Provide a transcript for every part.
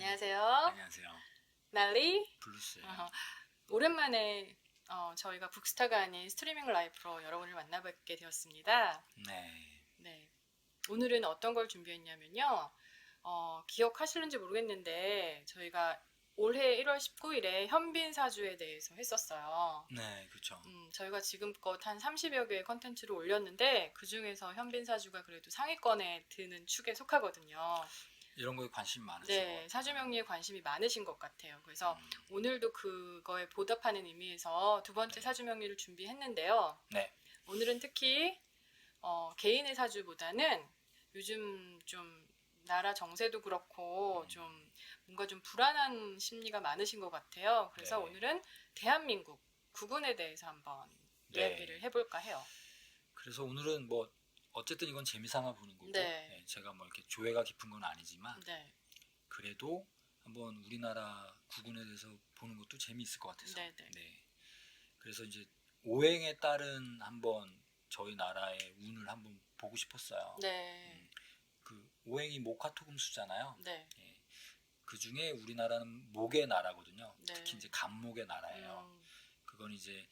안녕하세요. 안녕하세요. 날리. 블루스예요. 어허. 오랜만에 어, 저희가 북스타가 아닌 스트리밍 라이프로 여러분을 만나뵙게 되었습니다. 네. 네. 오늘은 어떤 걸 준비했냐면요. 어, 기억하실는지 모르겠는데 저희가 올해 1월 19일에 현빈 사주에 대해서 했었어요. 네, 그렇죠. 음, 저희가 지금껏 한 30여 개의 컨텐츠를 올렸는데 그 중에서 현빈 사주가 그래도 상위권에 드는 축에 속하거든요. 이런 거에 관심 많으시고. 네, 사주명리에 관심이 많으신 것 같아요. 그래서 음, 오늘도 그거에 보답하는 의미에서 두 번째 네. 사주명리를 준비했는데요. 네. 오늘은 특히 어, 개인의 사주보다는 요즘 좀 나라 정세도 그렇고 음. 좀 뭔가 좀 불안한 심리가 많으신 것 같아요. 그래서 네. 오늘은 대한민국 국군에 대해서 한번 네. 이야기를 해볼까 해요. 그래서 오늘은 뭐 어쨌든 이건 재미삼아 보는 거고. 네. 네, 제가 뭐 이렇게 조예가 깊은 건 아니지만 네, 그래도 한번 우리나라 국군에 대해서 보는 것도 재미있을 것 같아서. 네, 네. 그래서 이제 오행에 따른 한번 저희 나라의 운을 한번 보고 싶었어요. 네, 그 오행이 목화토금수잖아요. 네. 예. 그 중에 우리나라는 목의 나라거든요. 네. 특히 이제 간목의 나라예요. 음, 그건 이제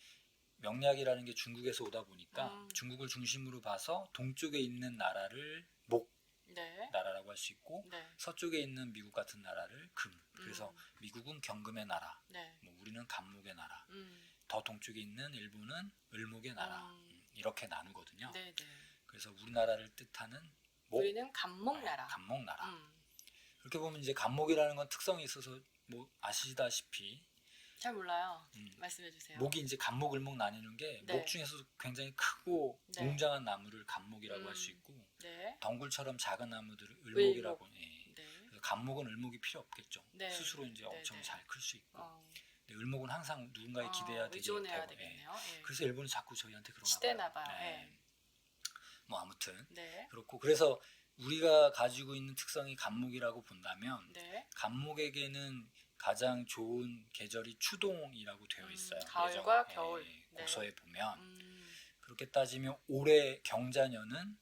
명략이라는 게 중국에서 오다 보니까 음. 중국을 중심으로 봐서 동쪽에 있는 나라를 목 네, 나라라고 할 수 있고 네. 서쪽에 있는 미국 같은 나라를 금. 그래서 음. 미국은 경금의 나라, 네. 뭐 우리는 간목의 나라. 음, 더 동쪽에 있는 일본은 을목의 나라. 음. 음, 이렇게 나누거든요. 네, 네. 그래서 우리나라를 뜻하는 목, 우리는 간목 나라. 간목 나라. 음, 그렇게 보면 이제 간목이라는 건 특성이 있어서 뭐 아시다시피 잘 몰라요. 음, 말씀해 주세요. 목이 이제 간목 을목 나뉘는 게 목 네. 중에서도 굉장히 크고 네. 웅장한 나무를 간목이라고 음. 할수 있고 네, 덩굴처럼 작은 나무들을 을목이라고 해. 네. 그래서 간목은 을목이 필요 없겠죠. 네. 스스로 이제 네, 엄청 네. 잘클 수 있고. 어, 근데 을목은 항상 누군가에 기대야 어, 되기 의존해야 때문에. 되겠네요. 예. 그래서 일본은 자꾸 저희한테 그러나 시대나 봐요. 봐요. 네. 예. 뭐 아무튼 네, 그렇고 그래서 우리가 가지고 있는 특성이 간목이라고 본다면 네. 간목에게는 가장 좋은 계절이 추동이라고 되어 음, 있어요. 가을과 예전, 겨울. 예, 네. 고서에 보면 음, 그렇게 따지면 올해 경자년은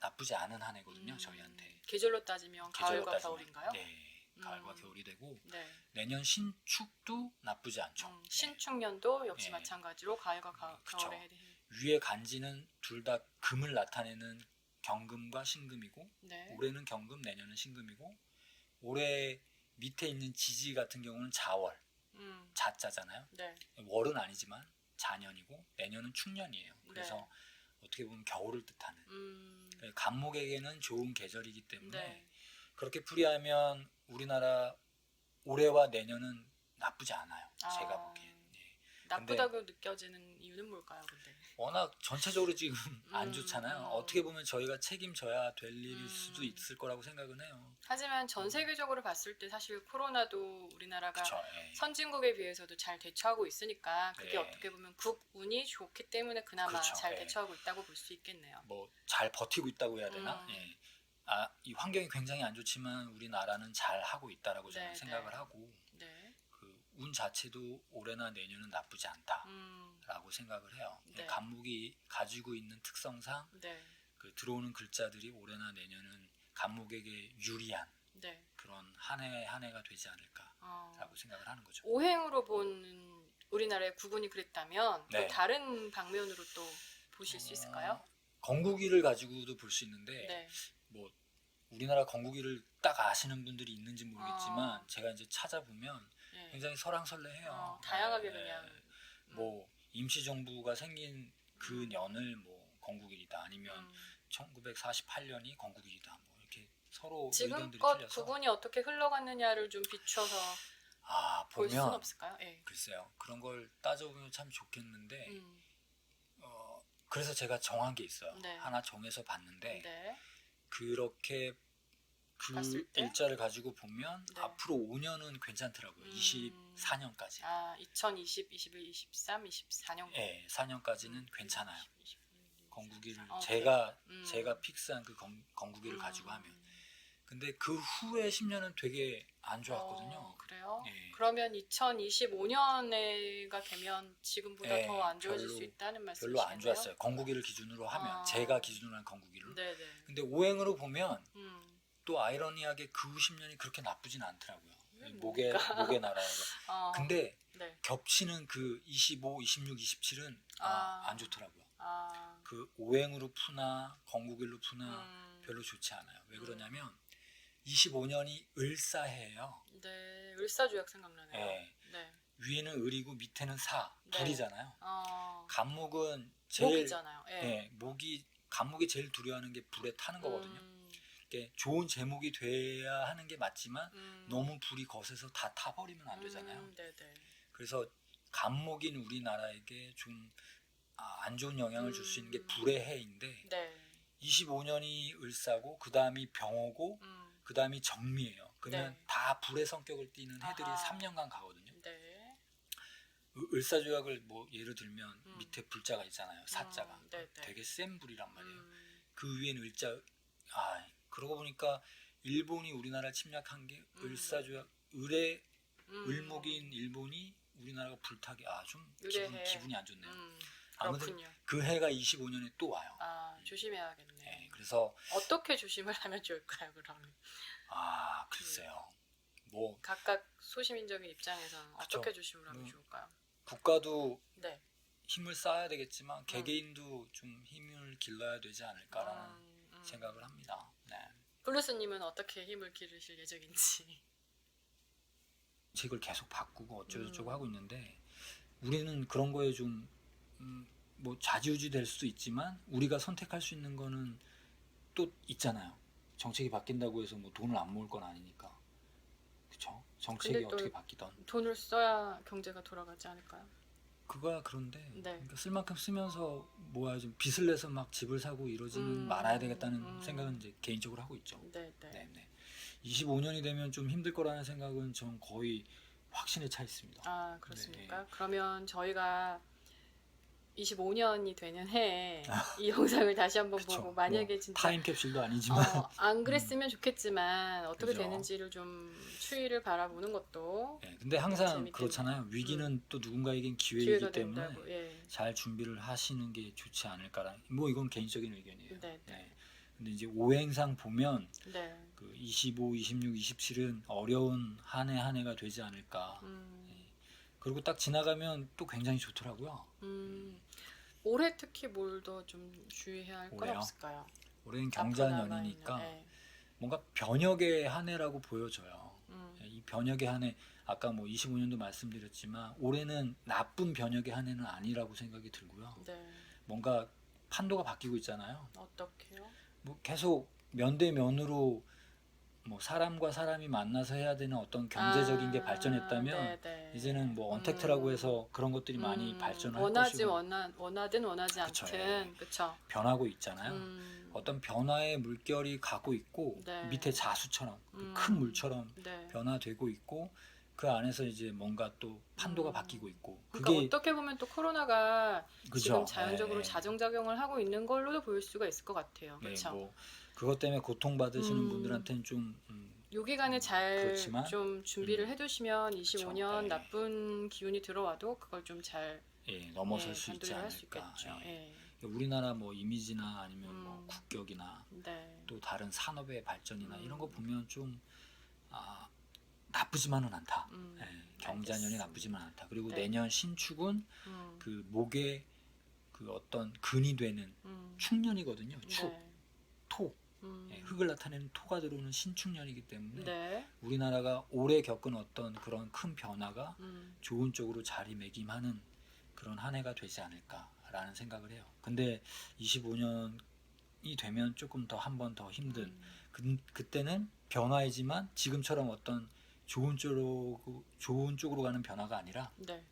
나쁘지 않은 한 해거든요. 음, 저희한테 계절로 따지면 계절로 가을과 따지면. 겨울인가요? 네, 가을과 음. 겨울이 되고 네. 내년 신축도 나쁘지 않죠. 음, 신축년도 역시 네. 마찬가지로 가을과 가, 그쵸. 겨울에 해- 네. 위에 간지는 둘 다 금을 나타내는 경금과 신금이고 네. 올해는 경금, 내년은 신금이고 올해 밑에 있는 지지 같은 경우는 자월, 음, 자자잖아요. 네. 월은 아니지만 자년이고 내년은 축년이에요. 그래서 네. 어떻게 보면 겨울을 뜻하는 음, 간목에게는 좋은 계절이기 때문에 네. 그렇게 풀이하면 우리나라 올해와 내년은 나쁘지 않아요. 아. 제가 보기엔. 예. 나쁘다고 느껴지는 이유는 뭘까요, 근데? 워낙 전체적으로 지금 안 음, 좋잖아요. 음. 어떻게 보면 저희가 책임져야 될 일일 음. 수도 있을 거라고 생각은 해요. 하지만 전 세계적으로 봤을 때 사실 코로나도 우리나라가 그렇죠. 예. 선진국에 비해서도 잘 대처하고 있으니까 그게 네. 어떻게 보면 국운이 좋기 때문에 그나마 그렇죠. 잘 네. 대처하고 있다고 볼 수 있겠네요. 뭐 잘 버티고 있다고 해야 되나? 음. 예. 아, 이 환경이 굉장히 안 좋지만 우리나라는 잘 하고 있다라고 저는 네, 생각을 네. 하고 네. 그 운 자체도 올해나 내년은 나쁘지 않다라고 음, 생각을 해요. 네. 간목이 가지고 있는 특성상 네. 그 들어오는 글자들이 올해나 내년은 간목에게 유리한 네. 그런 한 해한 해가 되지 않을까라고 어, 생각을 하는 거죠. 오행으로 보는 우리나라의 국운이 그랬다면 네. 또 다른 방면으로 또 보실 수 있을까요? 어, 건국이를 가지고도 볼 수 있는데 네. 뭐 우리나라 건국이를 딱 아시는 분들이 있는지 모르겠지만 어. 제가 이제 찾아보면 네. 굉장히 설랑설레해요. 어, 다양하게 네. 그냥 음. 뭐 임시 정부가 생긴 그 년을 뭐 건국일이다 아니면 음. 1948년이 건국일이다 뭐 이렇게 서로 지금껏 국운이 어떻게 흘러갔느냐를 좀 비춰서 아볼 수는 보면 없을까요? 네. 글쎄요 그런 걸 따져보면 참 좋겠는데 음, 어, 그래서 제가 정한 게 있어요. 네. 하나 정해서 봤는데 네. 그렇게 그 봤을 때? 일자를 가지고 보면 네. 앞으로 5년은 괜찮더라고요. 음. 24년까지. 아, 2020, 21, 23, 24년. 예, 4년까지는 괜찮아요. 20, 21, 건국일을 24. 어, 제가 음. 제가 픽스한 그 건, 건국일을 음. 가지고 하면. 근데 그 후에 10년은 되게 안 좋았거든요. 어, 그래요? 예. 그러면 2025년에가 되면 지금보다 예, 더안 좋아질 별로- 수 있다는 말씀이시네요. 별로 안 좋았어요. 건국일을 기준으로 하면 아. 제가 기준으로 한 건국일로. 네네. 근데 오행으로 보면 음, 또 아이러니하게 그 후 10년이 그렇게 나쁘진 않더라고요. 음, 목의 목의 나라에서. 어, 근데 네. 겹치는 그 25, 26, 27은 아, 아. 안 좋더라고요. 아, 그 오행으로 푸나 건국일로 푸나 음, 별로 좋지 않아요. 왜 그러냐면 25년이 을사해예요. 네, 을사주약 생각나네요. 예. 네. 위에는 을이고 밑에는 사, 네. 불이잖아요. 어, 간목은 제일 목이잖아요. 예. 예, 목이 간목이 제일 두려워하는 게 불에 타는 거거든요. 음, 이게 좋은 제목이 돼야 하는 게 맞지만 음, 너무 불이 거세서 다 타버리면 안 되잖아요. 음. 그래서 간목인 우리나라에게 좀 안 좋은 영향을 줄 수 있는 게 음. 불의 해인데 네. 25년이 을사고 그 다음이 병호고 음, 그 다음이 정미예요. 그러면 네. 다 불의 성격을 띠는 해들이 아하. 3년간 가거든요. 네. 을- 을사조약을 뭐 예를 들면 음. 밑에 불자가 있잖아요. 사자가 음, 네네. 되게 센 불이란 말이에요. 음, 그 위에는 을자 아 그러고 보니까 일본이 우리나라를 침략한 게 음. 을사조약 을의 음, 을목인 일본이 우리나라가 불타기 아좀 의뢰해. 기분 기분이 안 좋네요. 음, 아무튼 그렇군요. 그 해가 25년에 또 와요. 아, 조심해야겠네. 네, 그래서 어떻게 조심을 하면 좋을까요, 그러면? 아 글쎄요. 뭐 각각 소시민적인 입장에서는 그쵸. 어떻게 조심을 하면 음. 좋을까요? 국가도 네. 힘을 쌓아야 되겠지만 개개인도 좀 힘을 길러야 되지 않을까라는 음, 음. 생각을 합니다. 네. 블루스님은 어떻게 힘을 기르실 예정인지. 책을 계속 바꾸고 어쩌고저쩌고 음. 하고 있는데 우리는 그런 거에 좀 음, 뭐 좌지우지 될 수도 있지만 우리가 선택할 수 있는 거는 또 있잖아요. 정책이 바뀐다고 해서 뭐 돈을 안 모을 건 아니니까. 그쵸? 정책이 어떻게 바뀌던. 돈을 써야 경제가 돌아가지 않을까요? 그거야 그런데 네. 그러니까 쓸 만큼 쓰면서 뭐야 좀 빚을 내서 막 집을 사고 이러지는 음, 말아야 되겠다는 음. 생각은 이제 개인적으로 하고 있죠. 네, 네. 네, 네. 25년이 되면 좀 힘들 거라는 생각은 전 거의 확신에 차 있습니다. 아, 그렇습니까? 네. 그러면 저희가 25년이 되는 해에 이 영상을 다시 한번 그쵸. 보고 만약에 뭐 진짜 타임캡슐도 아니지만 어, 안 그랬으면 좋겠지만 어떻게 그죠. 되는지를 좀 추이를 바라보는 것도 예, 근데 항상. 그렇잖아요. 위기는 또 누군가에겐 기회이기 때문에. 예. 잘 준비를 하시는 게 좋지 않을까라. 뭐 이건 개인적인 의견이에요. 네, 네. 네. 근데 이제 오행상 보면 네. 그 25, 26, 27은 어려운 한 해한 해가 되지 않을까. 음, 그리고 딱 지나가면 또 굉장히 좋더라고요. 음. 올해 특히 뭘 더 좀 주의해야 할 건 올해요? 없을까요? 올해는 경자년이니까 남아있는, 예. 뭔가 변혁의 한 해라고 보여져요. 음, 예, 이 변혁의 한 해, 아까 뭐 25년도 말씀드렸지만 올해는 나쁜 변혁의 한 해는 아니라고 생각이 들고요. 네. 뭔가 판도가 바뀌고 있잖아요. 어떻게요? 뭐 계속 면대 면으로 뭐 사람과 사람이 만나서 해야 되는 어떤 경제적인 게 아, 발전했다면 네, 네. 이제는 뭐 언택트라고 음. 해서 그런 것들이 많이 음, 발전할 원하지 것이고 원하, 원하든 원하지 그쵸, 않든 그쵸 변하고 있잖아요. 음, 어떤 변화의 물결이 가고 있고 네. 밑에 자수처럼 그 음. 큰 물처럼 네. 변화되고 있고 그 안에서 이제 뭔가 또 판도가 음. 바뀌고 있고 그러니까 어떻게 보면 또 코로나가 그죠? 지금 자연적으로 예, 예. 자정작용을 하고 있는 걸로도 보일 수가 있을 것 같아요. 네, 그렇죠. 뭐 그것 때문에 고통받으시는 음. 분들한테는 좀 음, 요 기간에 잘 그렇지만, 좀 준비를 음. 해두시면 25년 예. 나쁜 기운이 들어와도 그걸 좀잘 예, 넘어설 예, 수 있지 않을까. 예. 예. 우리나라 뭐 이미지나 아니면 뭐 음. 국격이나 네. 또 다른 산업의 발전이나 음. 이런 거 보면 좀 아, 나쁘지만은 않다. 음, 예, 경자년이. 나쁘지만 않다. 그리고 네. 내년 신축은 음, 그 목에 그 어떤 근이 되는 음, 축년이거든요. 축, 네. 토, 음, 예, 흙을 나타내는 토가 들어오는 신축년이기 때문에 네. 우리나라가 올해 겪은 어떤 그런 큰 변화가 음, 좋은 쪽으로 자리매김하는 그런 한 해가 되지 않을까라는 생각을 해요. 근데 25년이 되면 조금 더 한 번 더 힘든 음, 그, 그때는 변화이지만 지금처럼 어떤 좋은 쪽으로 좋은 쪽으로 가는 변화가 아니라 네.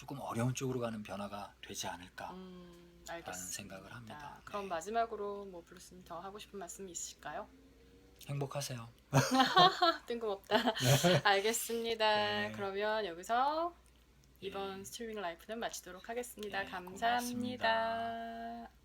조금 어려운 쪽으로 가는 변화가 되지 않을까. 음, 알겠습니다. 생각을 합니다. 그럼 네. 마지막으로 뭐 블루스님 더 하고 싶은 말씀 있으실까요? 행복하세요. 뜬금없다. 알겠습니다. 네. 그러면 여기서 예. 이번 스트리밍 라이프는 마치도록 하겠습니다 네, 감사합니다. 고맙습니다.